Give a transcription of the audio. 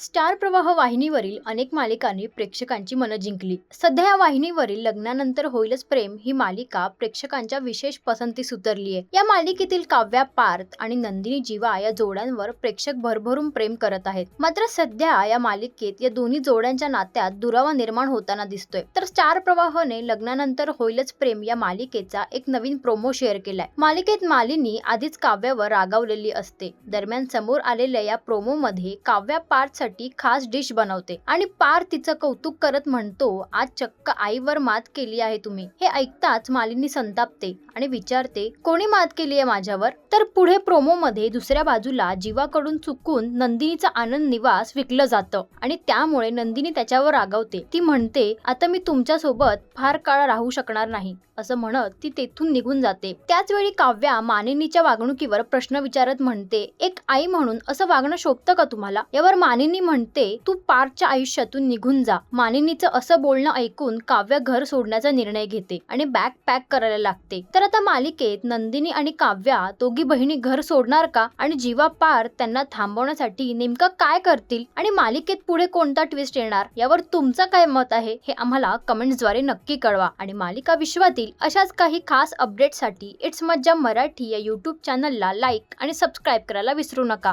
Star प्रवाह वाहिनीवरील अनेक मालिकांनी प्रेक्षकांची मनं जिंकली. सध्या या वाहिनीवरील लग्नानंतर होईलच प्रेम ही मालिका प्रेक्षकांच्या विशेष पसंतीस उतरली आहे. या मालिकेतील काव्या पार्थ आणि नंदिनी जीवा या जोड्यांवर प्रेक्षक भरभरून प्रेम करत आहेत. मात्र सध्या या मालिकेत या दोन्ही जोड्यांच्या नात्यात दुरावा निर्माण होताना दिसतोय. तर स्टार प्रवाहने लग्नानंतर होईलच प्रेम या मालिकेचा एक नवीन प्रोमो शेअर केलाय. मालिकेत मालिनी आधीच काव्यावर रागावलेली असते. दरम्यान समोर आलेल्या या प्रोमो मध्ये काव्या पार्थ आईसाठी खास डिश बनवते. आणि पार तिचं कौतुक करत म्हणतो आज चक्क आईवर मात केली आहे तुम्ही. हे ऐकताच मालिनी संतापते आणि विचारते कोणी मात केली आहे माझ्यावर? तर पुढे प्रोमो मध्ये दुसऱ्या बाजूला जीवाकडून चुकून नंदिनीचा आनंद निवास विकलं जातं. आणि त्यामुळे नंदिनी त्याच्यावर रागावते. ती म्हणते आता मी तुमच्यासोबत फार काळ राहू शकणार नाही. असं म्हणत ती तेथून निघून जाते. त्याचवेळी काव्या मानिनीच्या वागणुकीवर प्रश्न विचारत म्हणते एक आई म्हणून असं वागणं शोभतं का तुम्हाला? यावर मानिनी म्हणते तू पारच्या आयुष्यातून निघून जा मानिनीचं असं बोलणं ऐकून काव्य घर सोडण्याचा निर्णय घेते आणि बॅग पॅक करायला लागते. तर आता मालिकेत नंदिनी आणि काव्या दोघी बहिणी घर सोडणार का? आणि जीवा पार त्यांना थांबवण्यासाठी नेमकं काय करतील? आणि मालिकेत पुढे कोणता ट्विस्ट येणार? यावर तुमचं काय मत आहे? हे आम्हाला कमेंट्सद्वारे नक्की कळवा. आणि मालिका विश्वातील अशाच काही खास अपडेटसाठी इट्स मज्जा मराठी या यूट्यूब चॅनलला लाईक आणि सबस्क्राईब करायला विसरू नका.